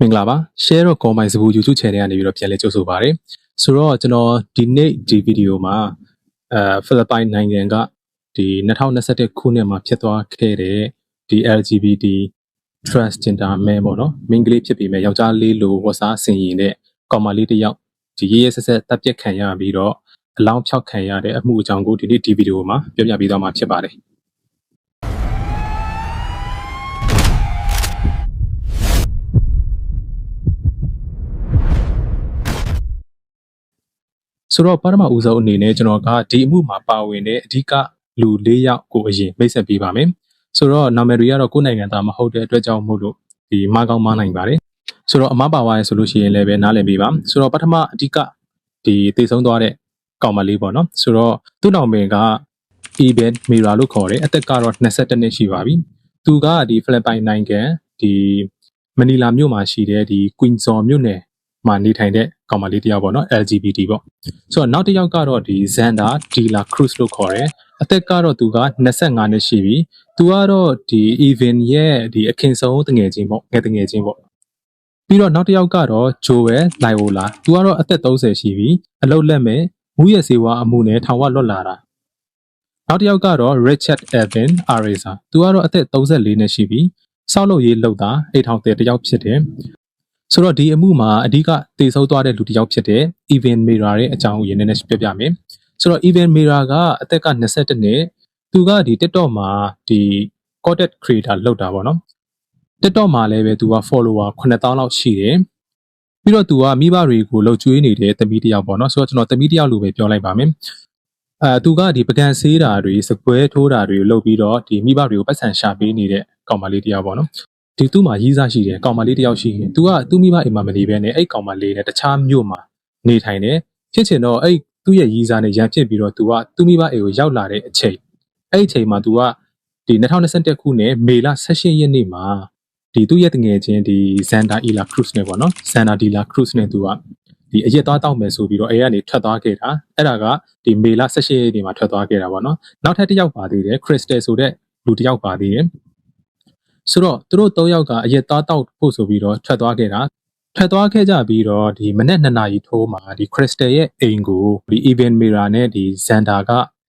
မင်္ဂလာပါ share တော့ comment စပူ YouTube channel ကနေပြီးတော့ပြန်လည်ကြိုဆိုပါရစေဆိုတော့ကျွန်တော်ဒီနေ့ဒီဗီဒီယိုမှာအဲဖိလစ်ပိုင်နိုင်ငံကဒီ2021ခုနှစ်မှာဖြစ်သွားခဲ့တဲ့ဒီ LGBT transgender man ပေါ့နော်မိန်းကလေးဖြစ်ပြီးမဲ့ယောက်ျားလေးလိုဝတ်စားဆင်ရင်တဲ့ကောင်မလေးတစ်ယောက်ဒီရေးရဆက်ဆက်တပ်ပြက်ခံရပြီးတော့အလောင်းဖြောက်ခံရတဲ့အမှုအကြောင်းကိုဒီနေ့ဒီဗီဒီယိုမှာပြောပြပေးသွားမှာဖြစ်ပါတယ် ဆိုတော့ပထမဦးဆုံးအနေနဲ့ကျွန်တော်ကဒီအမှုမှာပါဝင်တဲ့အဓိကလူ၄ယောက်ကိုအရင်မိတ်ဆက်ပေးပါမယ်ဆိုတော့နာမည်တွေကတော့ကိုယ်နိုင်ငံသားမဟုတ်တဲ့အတွက်ကြောင့်မို့လို့ဒီမကောင်းမနိုင်ပါတယ်ဆိုတော့အမပါဝါရဲဆိုလို့ရှိရင်လည်းပဲနားလည်ပေးပါဆိုတော့ပထမအဓိကဒီတည်ဆုံးသွားတဲ့ကောင်မလေးပေါ့နော်ဆိုတော့သူ့နောင်ပင်က Eben Mira လို့ခေါ်တယ်အသက်ကတော့22နှစ်ရှိပါပြီသူကဒီဖိလစ်ပိုင်နိုင်ငံဒီမနီလာမြို့မှာရှိတဲ့ဒီ Quezon မြို့နယ် မှာနေထိုင်တဲ့ကောင်မလေးတစ်ယောက်ပေါ့နော် LGBT ပေါ့ဆိုတော့နောက်တစ်ယောက်ကတော့ဒီ Xander Dela Cruz လို့ခေါ်တယ်အသက်ကတော့သူက25နှစ်ရှိပြီသူကတော့ဒီ Even ရဲ့ဒီအခင်ဆုံးတငယ်ချင်းပေါ့ငယ်တငယ်ချင်းပေါ့ပြီးတော့နောက်တစ်ယောက်ကတော့ Joel Laiola သူကတော့အသက်30ရှိပြီအလုတ်လက်မဲ့မူရစေဝါအမှုနဲ့ထောင်ဝလွတ်လာတာနောက်တစ်ယောက်ကတော့ Richard Evan Areza သူကတော့အသက်34နှစ်ရှိပြီစောက်လုပ်ရေးလုပ်တာအိတ်ထောင်တဲ့တစ်ယောက်ဖြစ်တယ် ဆိုတော့ဒီအမှုမှာအဓိကတည်ဆုံသွားတဲ့လူတစ်ယောက်ဖြစ်တဲ့ Even Mira ရဲ့အကြောင်းကိုရင်းနေနေပြောပြမယ်ဆိုတော့ Even Mira ကအသက်က22နှစ်သူကဒီ TikTok မှာဒီ content creator လုပ်တာပေါ့နော် TikTok မှာလည်းပဲသူက follower 9000လောက်ရှိတယ်ပြီးတော့သူကမိဘတွေကိုလှုပ်ကြွေးနေတဲ့သမီးတစ်ယောက်ပေါ့နော်ဆိုတော့ကျွန်တော်သမီးတစ်ယောက်လိုပဲပြောလိုက်ပါမယ်အဲသူကဒီပကံဆေးတာတွေစကွဲထိုးတာတွေလုပ်ပြီးတော့ဒီမိဘတွေကိုပတ်စံရှာပေးနေတဲ့ကောင်မလေးတစ်ယောက်ပေါ့နော် ဒီသူ့မှာရီးစားရှိတယ်ကောင်မလေးတစ်ယောက်ရှိရင်သူကသူ့မိဘအိမ်မှာမနေဘဲနဲ့အဲ့ကောင်မလေးနဲ့တခြားမြို့မှာနေထိုင်တယ်ဖြစ်ချင်တော့အဲ့သူ့ရဲ့ရီးစားနဲ့ရန်ဖြစ်ပြီးတော့သူကသူ့မိဘအိမ်ကိုရောက်လာတဲ့အချိန်အဲ့ဒီအချိန်မှာသူကဒီ2021ခုနှစ်မေလ18ရက်နေ့မှာဒီသူ့ရဲ့တငယ်ချင်းဒီ Xander Ila Cruz နဲ့ပေါ့နော် Xander Dela Cruz နဲ့သူကဒီအရက်သွားတောက်မယ်ဆိုပြီးတော့အဲကနေထွက်သွားခဲ့တာအဲ့ဒါကဒီမေလ18ရက်နေ့မှာထွက်သွားခဲ့တာပေါ့နော်နောက်ထပ်တစ်ယောက်ပါသေးတယ် Crystal ဆိုတဲ့လူတစ်ယောက်ပါသေးတယ် ဆိုတော့သူတို့၃ယောက်ကအရက်သားတောက်ဖို့ဆိုပြီးတော့ထွက်သွားခဲ့တာထွက်သွားခဲ့ကြပြီးတော့ဒီမနေ့2နာရီထိုးမှာဒီ Crystal ရဲ့အိမ်ကိုဒီ Even Mirror နဲ့ဒီ Xander က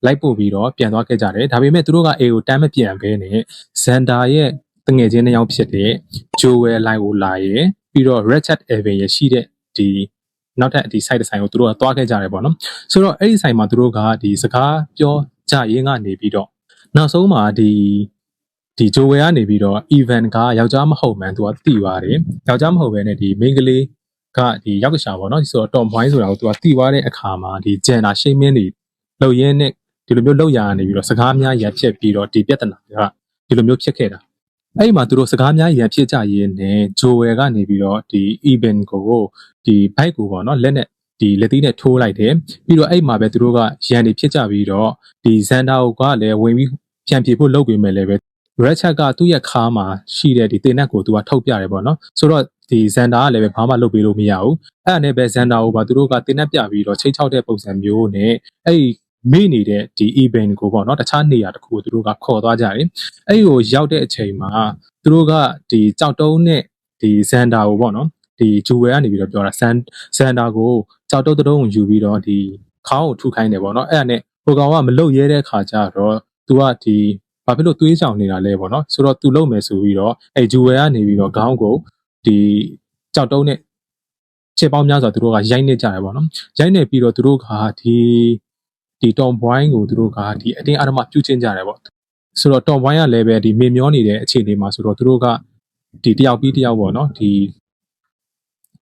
လိုက်ပို့ပြီးတော့ပြန်သွားခဲ့ကြတယ်ဒါပေမဲ့သူတို့ကအိမ်ကိုတမ်းမပြန်ဘဲနဲ့ Xander ရဲ့တငယ်ချင်းတစ်ယောက်ဖြစ်တဲ့ Joel Laiola ရဲ့ပြီးတော့ Richard Evan ရဲ့ရှိတဲ့ဒီနောက်ထပ်ဒီ site ဆိုင်ကိုသူတို့ကသွားခဲ့ကြတယ်ပေါ့နော်ဆိုတော့အဲ့ဒီဆိုင်မှာသူတို့ကဒီစကားပြောကြရင်းကနေပြီးတော့နောက်ဆုံးမှာဒီ ဒီဂျိုဝယ်ကနေပြီးတော့ event ကယောက်ျားမဟုတ်မှန်သူကတိပါတယ်ယောက်ျားမဟုတ်ဘဲနဲ့ဒီ main ကလေးကဒီယောက်ျားပေါ့နော်ဆိုတော့ tom point ဆိုတာကိုသူကတိသွားတဲ့အခါမှာဒီ gender shaming တွေလုပ်ရင်းနဲ့ဒီလိုမျိုးလုပ်ရနေပြီးတော့စကားများရဖြစ်ပြီးတော့ဒီပြဿနာကဒီလိုမျိုးဖြစ်ခဲ့တာအဲ့ဒီမှာသူတို့စကားများရဖြစ်ကြရင်းနဲ့ဂျိုဝယ်ကနေပြီးတော့ဒီ event ကိုဒီ bike ကိုပေါ့နော်လက်နဲ့ဒီလက်သီးနဲ့ထိုးလိုက်တယ်ပြီးတော့အဲ့မှာပဲသူတို့ကရန်တွေဖြစ်ကြပြီးတော့ဒီဇန်ဒါကလည်းဝင်ပြီးပြန်ပြေဖို့လုပ်ပေးမယ်လည်းပဲ red chat ကသူ့ရဲ့ခါမှာရှိတဲ့ဒီတင်နက်ကိုသူကထုတ်ပြတယ်ပေါ့နော်ဆိုတော့ဒီဇန်ဒါကလည်းပဲဘာမှလုပ်ပေးလို့မရဘူးအဲ့ဒါနဲ့ပဲဇန်ဒါကိုပါသူတို့ကတင်နက်ပြပြီးတော့ချိန်ချောက်တဲ့ပုံစံမျိုးနဲ့အဲ့ဒီမေ့နေတဲ့ဒီ event ကိုပေါ့နော်တခြားနေရာတစ်ခုကိုသူတို့ကခေါ်သွားကြတယ်အဲ့ဒီကိုရောက်တဲ့အချိန်မှာသူတို့ကဒီကြောက်တုံးနဲ့ဒီဇန်ဒါကိုပေါ့နော်ဒီဂျူဝယ်ကနေပြီးတော့ပြောတာဇန်ဇန်ဒါကိုကြောက်တုံးတုံးကိုယူပြီးတော့ဒီခေါင်းကိုထုခိုင်းတယ်ပေါ့နော်အဲ့ဒါနဲ့ဟိုကောင်ကမလုတ်ရဲတဲ့ခါကျတော့သူကဒီ ဘာဖြစ်လို့သွေးကြောင်နေတာလဲပေါ့နော်ဆိုတော့သူလုံမယ်ဆိုပြီးတော့အဲဂျူဝယ်ကနေပြီးတော့ခေါင်းကိုဒီကြောက်တုံးနဲ့ခြေပေါင်းများစွာသူတို့ကရိုက်နေကြတယ်ပေါ့နော်ရိုက်နေပြီးတော့သူတို့ကဒီဒီ Tom Boy ကိုသူတို့ကဒီအတင်းအဓမ္မပြုချင်းကြတယ်ပေါ့ဆိုတော့ Tom Boy ကလည်းပဲဒီမေမျောနေတဲ့အခြေအနေမှာဆိုတော့သူတို့ကဒီတယောက်ပြီးတယောက်ပေါ့နော်ဒီ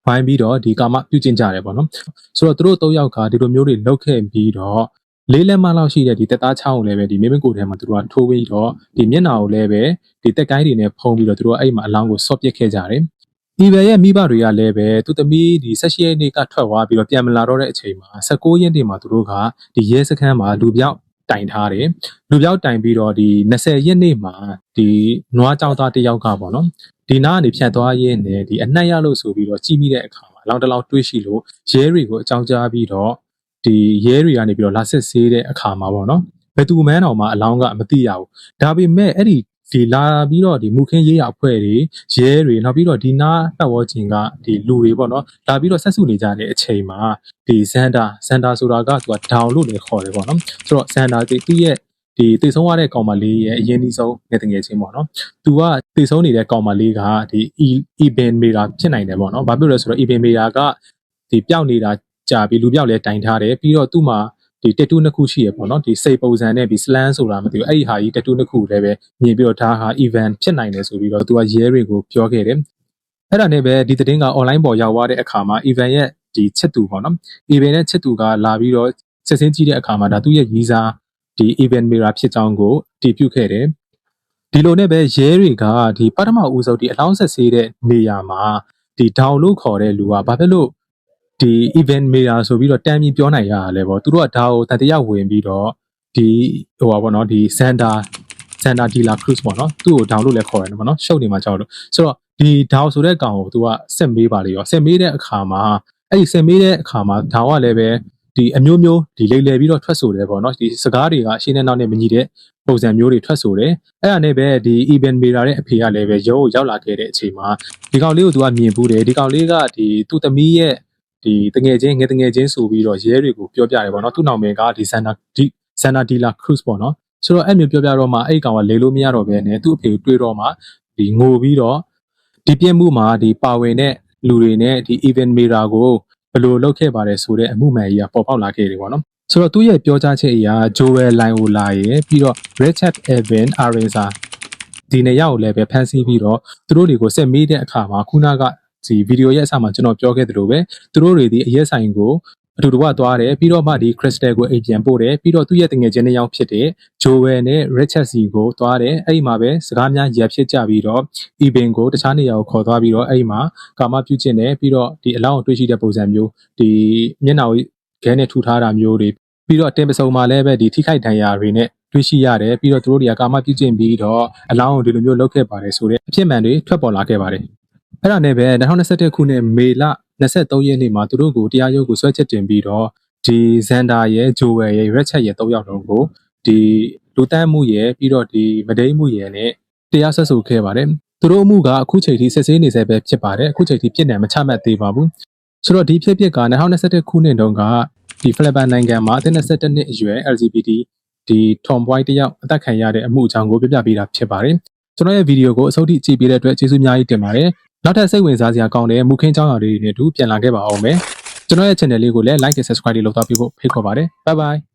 ဝိုင်းပြီးတော့ဒီကာမပြုကျင့်ကြတယ်ပေါ့နော်ဆိုတော့သူတို့၃ယောက်ကဒီလိုမျိုးတွေလောက်ခဲ့ပြီးတော့ လေးလက်မလောက်ရှိတဲ့ဒီတက်သားချောင်းကိုလည်းပဲဒီမိမကိုထဲမှာသူတို့ကထိုးပြီးတော့ဒီမျက်နှာကိုလည်းပဲဒီတက်ကိုင်းတွေနဲ့ဖုံးပြီးတော့သူတို့အဲ့မှာအလောင်းကိုဆော့ပစ်ခဲ့ကြတယ်။ဒီဘယ်ရဲ့မိဘတွေကလည်းပဲသူသမီးဒီ16ရက်နေ့ကထွက်သွားပြီးတော့ပြန်မလာတော့တဲ့အချိန်မှာ19ရက်နေ့မှာသူတို့ကဒီရဲစခန်းမှာလူပြောက်တိုင်ထားတယ်။လူပြောက်တိုင်ပြီးတော့ဒီ20ရက်နေ့မှာဒီနွားကြောက်သားတစ်ယောက်ကပေါ့နော်။ဒီနားကနေဖြတ်သွားရင်းနဲ့ဒီအနှက်ရလို့ဆိုပြီးတော့ကြီးမိတဲ့အခါမှာလောင်တလောင်တွေးရှိလို့ရဲတွေကိုအကြောင်းကြားပြီးတော့ ဒီရဲတွေကနေပြီးတော့လာစစ်ဆေးတဲ့အခါမှာပေါ့နော်ဘယ်သူမှန်းတော်မှအလောင်းကမသိရဘူးဒါပေမဲ့အဲ့ဒီဒီလာပြီးတော့ဒီမူခင်းရေးရအဖွဲ့တွေရဲတွေနောက်ပြီးတော့ဒီနာပတ်ဝန်းကျင်ကဒီလူတွေပေါ့နော်လာပြီးတော့ဆက်စုနေကြတဲ့အချိန်မှာဒီဇန်တာဇန်တာဆိုတာကသူကဒေါင်လို့လည်းခေါ်တယ်ပေါ့နော်ဆိုတော့ဇန်တာဒီသူ့ရဲ့ဒီတိတ်ဆုံးရတဲ့ကောင်မလေးရဲ့အရင်ဒီဆုံးငယ်တငယ်ချင်းပေါ့နော်သူကတိတ်ဆုံးနေတဲ့ကောင်မလေးကဒီ Eben Mera ဖြစ်နိုင်တယ်ပေါ့နော်ဘာဖြစ်လို့လဲဆိုတော့ Eben Mera ကဒီပျောက်နေတာ ကြာပြီးလူပျောက်လဲတိုင်ထားတယ်ပြီးတော့သူ့မှာဒီတက်တူးနှစ်ခုရှိရပေါ့နော်ဒီစိတ်ပုံစံနဲ့ဒီ slang ဆိုတာမသိဘူးအဲ့ဒီဟာကြီးတက်တူးနှစ်ခုလည်းပဲမြင်ပြီးတော့ဒါဟာ event ဖြစ်နိုင်တယ်ဆိုပြီးတော့သူကရဲတွေကိုပြောခဲ့တယ်အဲ့ဒါနဲ့ပဲဒီသတင်းက online ပေါ်ရောက်သွားတဲ့အခါမှာ event ရဲ့ဒီချစ်သူပေါ့နော် event ရဲ့ချစ်သူကလာပြီးတော့စစ်စင်းကြည့်တဲ့အခါမှာဒါသူ့ရဲ့ရီးစားဒီ event mirror ဖြစ်ကြောင်းကိုတည်ပြုခဲ့တယ်ဒီလိုနဲ့ပဲရဲတွေကဒီပထမဦးဆုံးဒီအလောင်းဆက်ဆေးတဲ့နေရာမှာဒီ down လို့ခေါ်တဲ့လူကဘာဖြစ်လို့ ဒီ event mirror ဆိုပြီးတော့တမ်းပြီးပြောနိုင်ရတာလဲပေါ့သူတို့ကဒါကိုတတရားဝင်ပြီးတော့ဒီဟိုပါပေါ့နော်ဒီ Santa Santa de la Cruz ပေါ့နော်သူ့ကို down လို့လည်းခေါ်ရတယ်ပေါ့နော်ရှုပ်နေမှာကြောက်လို့ဆိုတော့ဒီ down ဆိုတဲ့ကောင်ကိုသူကဆက်မေးပါလေရောဆက်မေးတဲ့အခါမှာအဲ့ဒီဆက်မေးတဲ့အခါမှာ down ကလည်းပဲဒီအမျိုးမျိုးဒီလိမ့်လေပြီးတော့ထွက်ဆိုတယ်ပေါ့နော်ဒီစကားတွေကအရှင်းနဲ့နောက်နဲ့မညီတဲ့ပုံစံမျိုးတွေထွက်ဆိုတယ်အဲ့ဒါနဲ့ပဲဒီ event mirror ရဲ့အဖေကလည်းပဲရုံးကိုရောက်လာခဲ့တဲ့အချိန်မှာဒီကောင်လေးကိုသူကမြင်ဘူးတယ်ဒီကောင်လေးကဒီသူ့သမီးရဲ့ ဒီတငယ်ချင်းငယ်တငယ်ချင်းဆိုပြီးတော့ရဲတွေကိုပြောပြတယ်ပေါ့နော်သူ့နာမည်ကဒီဇန်နာဒီဇန်နာဒီလာခရုစ်ပေါ့နော်ဆိုတော့အဲ့မျိုးပြောပြတော့မှအဲ့ကောင်ကလေလို့မရတော့ဘဲနဲ့သူ့အဖေကိုတွေးတော့မှဒီငိုပြီးတော့ဒီပြင်းမှုမှာဒီပါဝင်တဲ့လူတွေနဲ့ဒီ event mirror ကိုဘယ်လိုလုပ်ခဲ့ပါတယ်ဆိုတဲ့အမှုမှန်ကြီးကပေါ်ပေါက်လာခဲ့တယ်ပေါ့နော်ဆိုတော့သူ့ရဲ့ပြောကြားချက်အရ Joel Line ကိုလာရယ်ပြီးတော့ Richard Evan Arenza ဒီနေရာကိုလည်းပဲဖန်ဆီးပြီးတော့သူတို့တွေကိုဆက်မေးတဲ့အခါမှာခုနက ဒီဗီဒီယိုရဲ့အစမှာကျွန်တော်ပြောခဲ့သလိုပဲသူတို့တွေဒီအရက်ဆိုင်ကိုအတူတကွသွားတယ်ပြီးတော့မှဒီ crystal ကိုအိမ်ပြန်ပို့တယ်ပြီးတော့သူ့ရဲ့တငယ်ချင်းတစ်ယောက်ဖြစ်တဲ့ Joel နဲ့ Richard C ကိုသွားတယ်အဲ့ဒီမှာပဲစကားများရပ်ဖြစ်ကြပြီးတော့ Eben ကိုတခြားနေရာကိုခေါ်သွားပြီးတော့အဲ့ဒီမှာကာမပြုကျင့်တယ်ပြီးတော့ဒီအလောင်းကိုတွေ့ရှိတဲ့ပုံစံမျိုးဒီမျက်နှာကိုခဲနဲ့ထူထားတာမျိုးတွေပြီးတော့တင်ပစုံမှာလည်းပဲဒီထိခိုက်ဒဏ်ရာတွေနဲ့တွေ့ရှိရတယ်ပြီးတော့သူတို့တွေကကာမပြုကျင့်ပြီးတော့အလောင်းကိုဒီလိုမျိုးလုပ်ခဲ့ပါတယ်ဆိုတဲ့အဖြစ်မှန်တွေထွက်ပေါ်လာခဲ့ပါတယ် အဲ့ဒါနဲ့ပဲ2021ခုနှစ်မေလ23ရက်နေ့မှာသူတို့ကိုတရားရုံးကိုဆွဲချက်တင်ပြီးတော့ဒီဇန်ဒါရဲ့ဂျိုဝယ်ရဲ့ရက်ချက်ရဲ့၃ယောက်လုံးကိုဒီလူတန်းမှုရဲ့ပြီးတော့ဒီမဒိန်းမှုရဲ့နဲ့တရားဆက်ဆိုခဲ့ပါတယ်သူတို့အမှုကအခုချိန်ထိဆက်ဆေးနေဆဲပဲဖြစ်ပါတယ်အခုချိန်ထိပြစ်ဒဏ်မချမှတ်သေးပါဘူးဆိုတော့ဒီဖြစ်ပစ်က2021ခုနှစ်တုန်းကဒီဖိလစ်ပိုင်နိုင်ငံမှာအသက်21နှစ်အရွယ် LGBT ဒီ Tomboy တယောက်အသက်ခံရတဲ့အမှုအကြောင်းကိုပြပြပေးတာဖြစ်ပါတယ်ကျွန်တော်ရဲ့ဗီဒီယိုကိုအဆုံးထိကြည့်ပေးတဲ့အတွက်ကျေးဇူးအများကြီးတင်ပါတယ် နောက်ထပ်စိတ်ဝင်စားစရာကောင်းတဲ့မူခင်းချောင်းရာတွေနဲ့အတူပြန်လာခဲ့ပါအောင်မယ်ကျွန်တော်ရဲ့ channel လေးကိုလည်း like and subscribe လေးလုပ်သွားပေးဖို့ဖိတ်ခေါ်ပါတယ် bye bye